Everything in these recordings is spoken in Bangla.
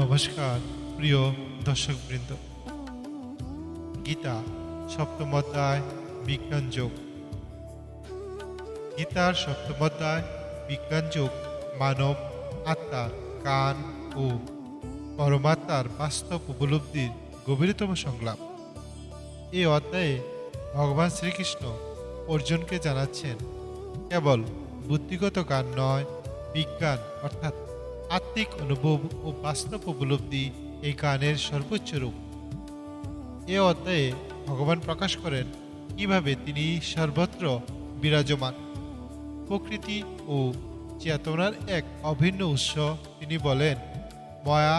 নমস্কার, প্রিয় দর্শকবৃন্দ। গীতা সপ্তম অধ্যায় বিজ্ঞান যোগ। গীতার সপ্তম অধ্যায় বিজ্ঞান যোগ, মানব আত্মার কান ও পরমাত্মার বাস্তব উপলব্ধির গভীরতম সংলাপ। এই অধ্যায়ে ভগবান শ্রীকৃষ্ণ অর্জুনকে জানাচ্ছেন, কেবল বুদ্ধিগত গান নয়, বিজ্ঞান, অর্থাৎ আত্মিক অনুভব ও বাস্তব উপলব্ধি এই গানের সর্বোচ্চ রূপ। এ অধ্যায়ে ভগবান প্রকাশ করেন কীভাবে তিনি সর্বত্র বিরাজমান। প্রকৃতি ও চেতনার এক অভিন্ন উৎস তিনি বলেন, ময়া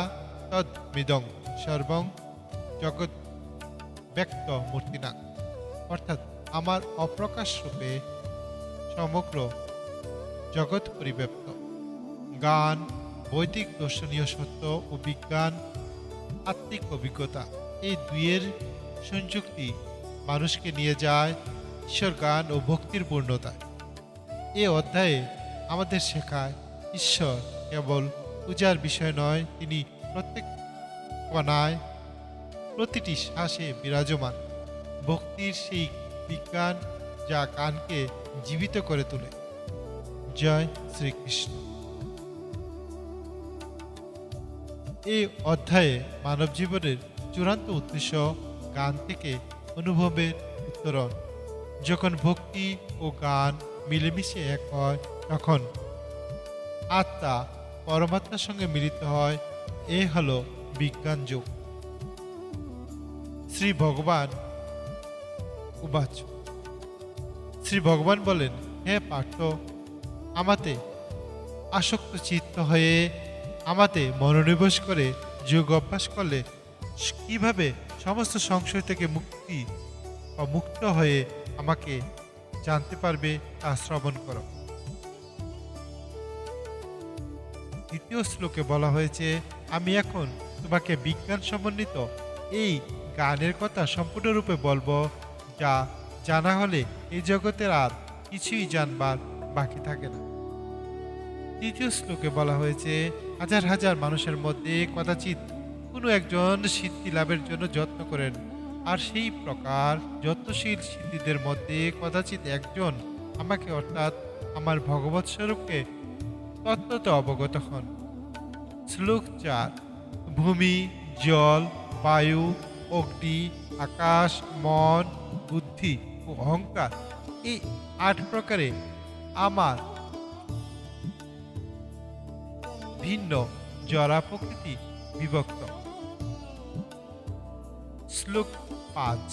তদ্মিদং সর্বং জগৎ ব্যক্ত মূর্তিনা। অর্থাৎ আমার অপ্রকাশ রূপে সমগ্র জগৎ পরিব্যাপ্ত। গান বৈদিক দর্শনীয় সত্য ও বিজ্ঞান, আত্মিক অভিজ্ঞতা, এই দুইয়ের সংযুক্তি মানুষকে নিয়ে যায় ঈশ্বর গান ও ভক্তির পূর্ণতায়। এ অধ্যায়ে আমাদের শেখায় ঈশ্বর কেবল পূজার বিষয় নয়, তিনি প্রত্যেক কণায় প্রতিটি শ্বাসে বিরাজমান। ভক্তির সেই বিজ্ঞান যা গানকে জীবিত করে তোলে। জয় শ্রীকৃষ্ণ। এই অধ্যায়ে মানব জীবনের চূড়ান্ত উদ্দেশ্য গান থেকে অনুভবের উত্তরণ। যখন ভক্তি ও গান মিলেমিশে এক হয়, তখন আত্মা পরমাত্মার সঙ্গে মিলিত হয়, এ হলো বিজ্ঞান যোগ। শ্রী ভগবান উবাচ। শ্রী ভগবান বলেন, হে পার্থ, আমাতে আসক্ত চিত্ত হয়ে আমাতে মনোনিবেশ করে যোগ অভ্যাস করলে কীভাবে সমস্ত সংশয় থেকে মুক্তি বা মুক্ত হয়ে আমাকে জানতে পারবে তা শ্রবণ করো। দ্বিতীয় শ্লোকে বলা হয়েছে, আমি এখন তোমাকে বিজ্ঞান সমন্বিত এই গানের কথা সম্পূর্ণরূপে বলব, যা জানা হলে এই জগতের আর কিছুই জানবার বাকি থাকে না। তৃতীয় শ্লোকে বলা হয়েছে হাজার হাজার মানুষের মধ্যে কদাচিৎ কোনো একজন সিদ্ধি লাভের জন্য যত্ন করেন, আর সেই প্রকার যত্নশীল সিদ্ধিদের মধ্যে কদাচিৎ একজন আমাকে অর্থাৎ আমার ভগবৎ স্বরূপকে তত্ত্বতে অবগত হন। শ্লোক চার, ভূমি, জল, বায়ু, অগ্নি, আকাশ, মন, বুদ্ধি ও অহংকার, এই আট প্রকারে আমার ভিন্ন, জরা প্রকৃতি বিভক্ত। শ্লোক পাঁচ,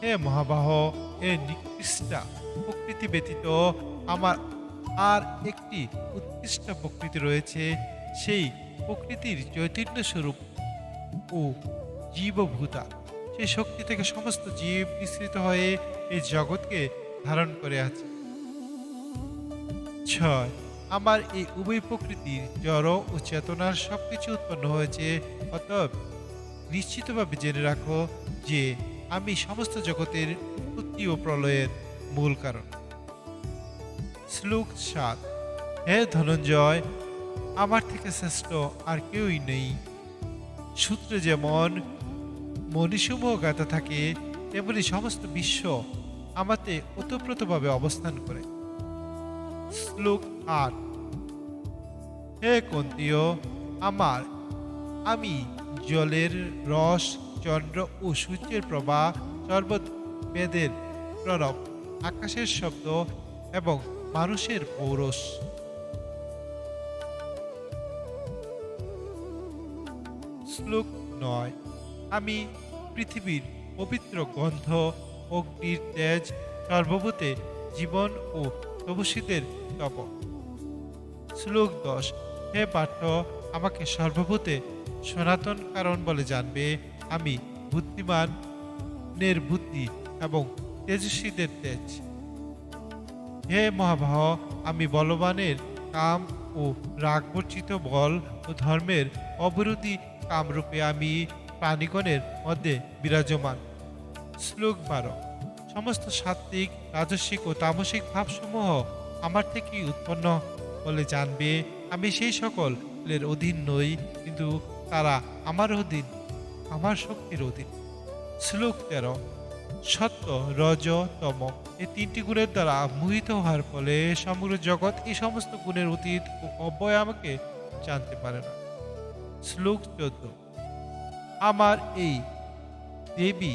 হে মহাবাহ, হে নিকৃষ্টা প্রকৃতি ব্যতীত আমার আর একটি উৎকৃষ্ট প্রকৃতি রয়েছে, সেই প্রকৃতির চৈতন্য স্বরূপ ও জীবভূতা। সেই শক্তি থেকে সমস্ত জীব বিস্তৃত হয়ে এই জগৎকে ধারণ করে আছে। ছয় আমার এই উভয় প্রকৃতির জড় ও চেতনার সব কিছু উৎপন্ন হয়েছে। অতএব নিশ্চিতভাবে জেনে রাখো যে আমি সমস্ত জগতের উৎপত্তি ও প্রলয়ের মূল কারণ। শ্লোক সাত, হে ধনঞ্জয়, আমার থেকে শ্রেষ্ঠ আর কেউই নেই। সূত্রে যেমন মনীষসমূহ গাথা থাকে, তেমনি সমস্ত বিশ্ব আমাতে ওতপ্রোতভাবে অবস্থান করে। শ্লোক আট হে কন্তীয় আমার, আমি জলের রস, চন্দ্র ও সূর্যের প্রবাহ সর্বত বেদের প্রণব, আকাশের শব্দ এবং মানুষের পৌরস শ্লোক নয়, আমি পৃথিবীর পবিত্র গন্ধ, অগ্নির তেজ, সর্বভূতে জীবন ও তপস্বীদের তপ। শ্লোক দশ হে পাঠ্য, আমাকে সর্বভূতে সনাতন কারণ বলে জানবে। আমি বুদ্ধিমানের বুদ্ধি এবং তেজস্বীদের তেজ। হে মহাবাহ, আমি বলবানের কাম ও রাগবর্জিত বল ও ধর্মের অবরোধী কামরূপে আমি প্রাণীগণের মধ্যে বিরাজমান। শ্লোক বারো। সমস্ত সাত্ত্বিক, রাজস্বিক ও তামসিক ভাবসমূহ আমার থেকেই উৎপন্ন বলে জানবে। আমি সেই সকলের অধীন নই, কিন্তু তারা আমার অধীন, আমার শক্তির অধীন। শ্লোক তেরো, সত্য, রজ, তম, এই তিনটি গুণের দ্বারা মোহিত হওয়ার ফলে সমগ্র জগৎ এই সমস্ত গুণের অতীত ও অব্যয় আমাকে জানতে পারে না। শ্লোক চোদ্দ, আমার এই দেবী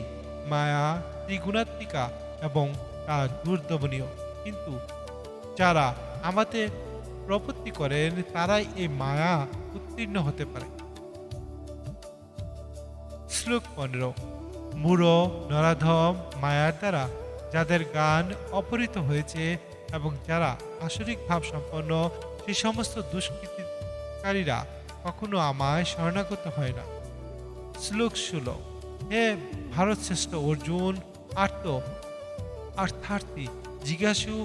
মায়া ত্রিগুণাত্মিকা এবং তা দুর্দমনীয়, কিন্তু যারা আমাদের প্রপত্তি করেন, তারাই এই মায়া উত্তীর্ণ হতে পারে। শ্লোক পনেরো, মূঢ়, নরাধম, মায়ার দ্বারা যাদের গান অপহৃত হয়েছে এবং যারা আসরিক ভাব সম্পন্ন সেই সমস্ত দুষ্কৃতিকারীরা কখনো আমায় শরণাগত হয় না। শ্লোক ষোলো, হে ভারত শ্রেষ্ঠ অর্জুন, আর্ত অর্থার্থী, জিজ্ঞাসু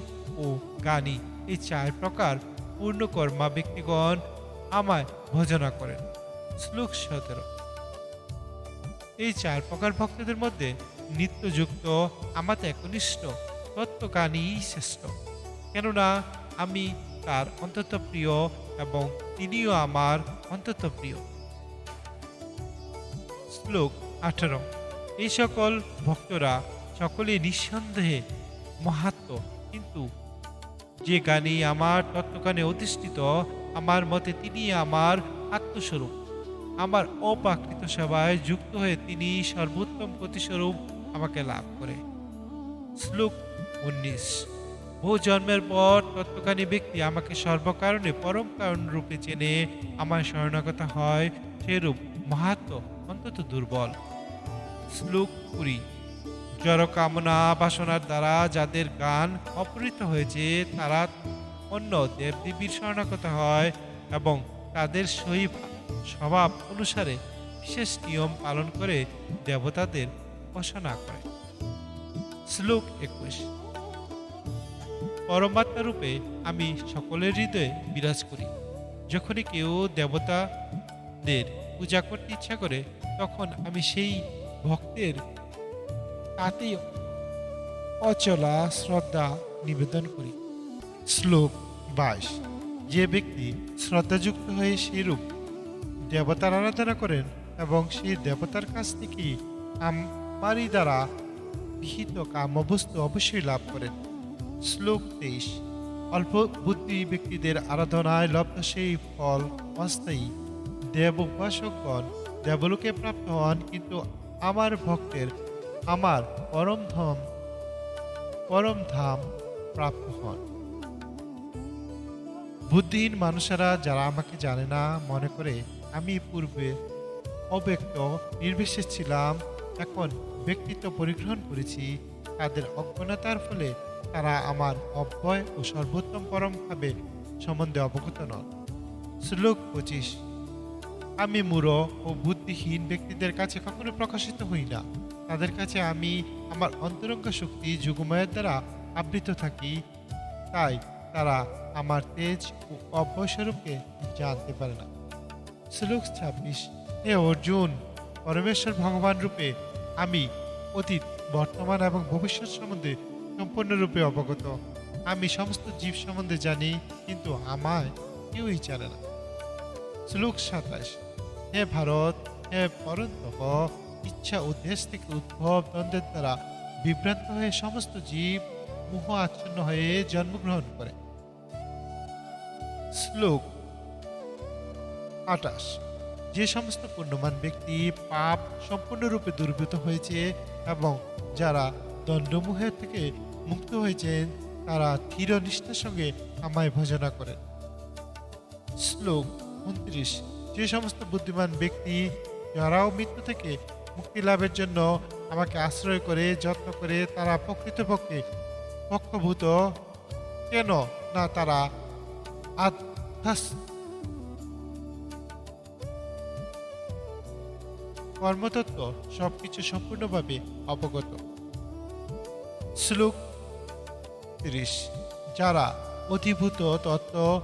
ও গানী, এই চার প্রকার পূর্ণকর্মা ব্যক্তিগণ আমায় ভজনা করেন। শ্লোক সতেরো। এই চার প্রকার ভক্তদের মধ্যে নিত্যযুক্ত আমাতে একনিষ্ঠ তত্ত্বজ্ঞানীই শ্রেষ্ঠ। কেননা আমি তার অন্তত প্রিয় এবং তিনিও আমার অন্তত প্রিয়। শ্লোক আঠারো। এই সকল ভক্তরা সকলে নিঃসন্দেহে মহাত্ম, কিন্তু যে গানে আমার তত্ত্বগানে অধিষ্ঠিত, আমার মতে তিনি আমার আত্মস্বরূপ। আমার অপাকৃত সেবায় যুক্ত হয়ে তিনি সর্বোত্তম প্রতিস্বরূপ আমাকে লাভ করে। শ্লোক উনিশ। বহু জন্মের পর তত্ত্বজ্ঞানী ব্যক্তি আমাকে সর্বকারণে পরম কারণ রূপে চেনে, আমার শরণাগত হয় সেরূপ মাহাত্ম অন্তত দুর্বল। শ্লোক কুড়ি। জড় কামনা বাসনার দ্বারা যাদের গান অপহৃত হয়েছে, তারা অন্য দেবদেবীর শরণাগত হয় এবং তাদের সহি স্বভাব অনুসারে বিশেষ নিয়ম পালন করে দেবতাদের উপাসনা করে। শ্লোক একুশ। পরমাত্মা রূপে আমি সকলের হৃদয়ে বিরাজ করি। যখনই কেউ দেবতাদের পূজা করতে ইচ্ছা করে, তখন আমি সেই ভক্তের তাতেই অচলা শ্রদ্ধা নিবেদন করি। শ্লোক বাইশ। যে ব্যক্তি শ্রদ্ধাযুক্ত হয়ে সেইরূপ দেবতার আরাধনা করেন এবং সেই দেবতার কাছ থেকে আমারই দ্বারা বিহিত কাম্যবস্তু অবশ্যই লাভ করেন। শ্লোক তেইশ। অল্প বুদ্ধি ব্যক্তিদের আরাধনায় লব্ধ সেই ফল অস্থায়ী দেব উপাসকগণ দেবলোকে প্রাপ্ত হন, কিন্তু আমার ভক্তের আমার পরম ধাম পরম ধাম প্রাপ্ত হন। বুদ্ধিহীন মানুষেরা যারা আমাকে জানে না, মনে করে আমি পূর্বে অব্যক্ত, নির্বিশেষ ছিলাম, এখন ব্যক্তিত্ব পরিগ্রহণ করেছি, তাদের অজ্ঞানতার ফলে তারা আমার অব্যয় ও সর্বোত্তম পরমভাবে সম্বন্ধে অবগত নন। শ্লোক পঁচিশ, আমি মূঢ় ও বুদ্ধিহীন ব্যক্তিদের কাছে কখনো প্রকাশিত হই না। তাদের কাছে আমি আমার অন্তরঙ্গ শক্তি যুগময়ের দ্বারা আবৃত থাকি, তাই তারা আমার তেজ ও অব্যস্বরূপকে জানতে পারে না। শ্লোক ছাব্বিশ, হে অর্জুন, পরমেশ্বর ভগবান রূপে আমি অতীত, বর্তমান এবং ভবিষ্যৎ সম্বন্ধে সম্পূর্ণরূপে অবগত। আমি সমস্ত জীব সম্বন্ধে জানি, কিন্তু আমায় কেউই জানে না। শ্লোক সাতাশ, হে ভারত, হে পরন্তপ ইচ্ছা দেশ থেকে উদ্ভব দ্বন্দ্বের দ্বারা বিভ্রান্ত হয়ে সমস্ত জীব মোহ আচ্ছন্ন হয়ে জন্মগ্রহণ করে। শ্লোক আটাশ যে সমস্ত পুণ্যবান ব্যক্তি পাপ সম্পূর্ণরূপে দুর্বৃত হয়েছে এবং যারা দণ্ডমুহের থেকে মুক্ত হয়েছেন তারা ধীর নিষ্ঠার সঙ্গে আমায় ভজনা করেন। শ্লোক উনত্রিশ। যে সমস্ত বুদ্ধিমান ব্যক্তি, যারাও মৃত্যু থেকে মুক্তি লাভের জন্য আমাকে আশ্রয় করে, যত্ন করে তারা প্রকৃতপক্ষে পক্ষভূত। কেন না তারা কর্মতত্ত্ব সবকিছু সম্পূর্ণভাবে অবগত। শ্লোক তিরিশ। যারা অধিভূত তত্ত্ব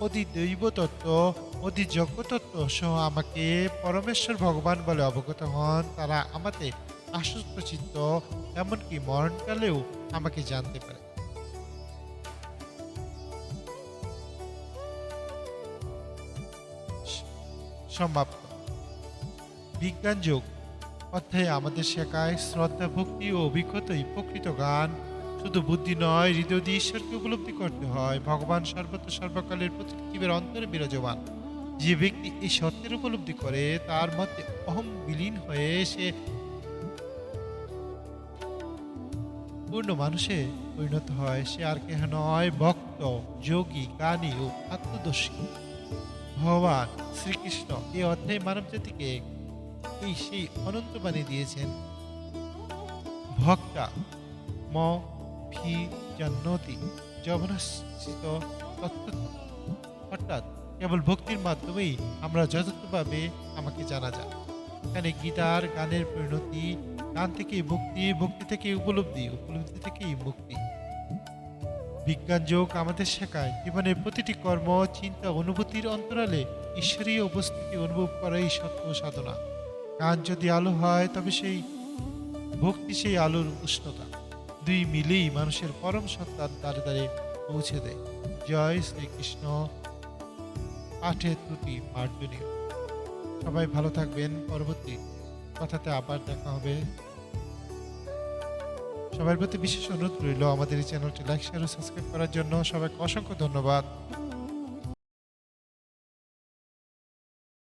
অতি দৈব তত্ত্ব অতি যজ্ঞ তত্ত্ব সহ আমাকে পরমেশ্বর ভগবান বলে অবগত হন। তারা আমাতে আশ্বস্ত চিত্ত এমনকি মরণকালেও আমাকে জানতে পারে। সমাপ্ত। বিজ্ঞান যোগ অধ্যায়ে আমাদের শেখায় শ্রদ্ধা ভক্তি ও অভিজ্ঞতাই প্রকৃত গান শুধু বুদ্ধি নয়, হৃদয় দিয়ে ঈশ্বরকে উপলব্ধি করতে হয়। ভগবান সর্বত্র সর্বকালের প্রতিটি জীবের অন্তরে বিরাজমান। যে ব্যক্তি এই সত্যের উপলব্ধি করে, তার মধ্যে অহম বিলীন হয়ে সে পূর্ণ মানুষে পরিণত হয়। সে আর কেহ নয়, ভক্ত, যোগী, জ্ঞানী ও আত্মদর্শী। ভগবান শ্রীকৃষ্ণ এই অধ্যায় মানব জাতিকে এই সেই অনন্ত বাণী দিয়েছেন। ভক্তা, ম ভি জান্নতি যবনাশ্রিত তত্ত্ব অর্থাৎ কেবল ভক্তির মাধ্যমেই আমরা যথার্থভাবে আমাকে জানা যায়। এখানে গীতার গানের পরিণতি, গান থেকেই মুক্তি মুক্তি থেকে উপলব্ধি উপলব্ধি থেকেই মুক্তি। বিজ্ঞান যোগ আমাদের শেখায়, জীবনের প্রতিটি কর্ম, চিন্তা, অনুভূতির অন্তরালে ঈশ্বরীয় উপস্থিতি অনুভব করাই সত্য সাধনা। গান যদি আলো হয়, তবে সেই ভক্তি সেই আলোর উষ্ণতা। দুই মিলেই মানুষের পরম সত্তার দ্বারে দ্বারে পৌঁছে দেয়। জয় শ্রীকৃষ্ণ। পাঠে ত্রুটি মার্জনীয়। সবাই ভালো থাকবেন। পরবর্তী কথাতে আবার দেখা হবে। সবার প্রতি বিশেষ অনুরোধ রইল আমাদের এই চ্যানেলটি লাইক শেয়ার ও সাবস্ক্রাইব করার জন্য। সবাইকে অসংখ্য ধন্যবাদ।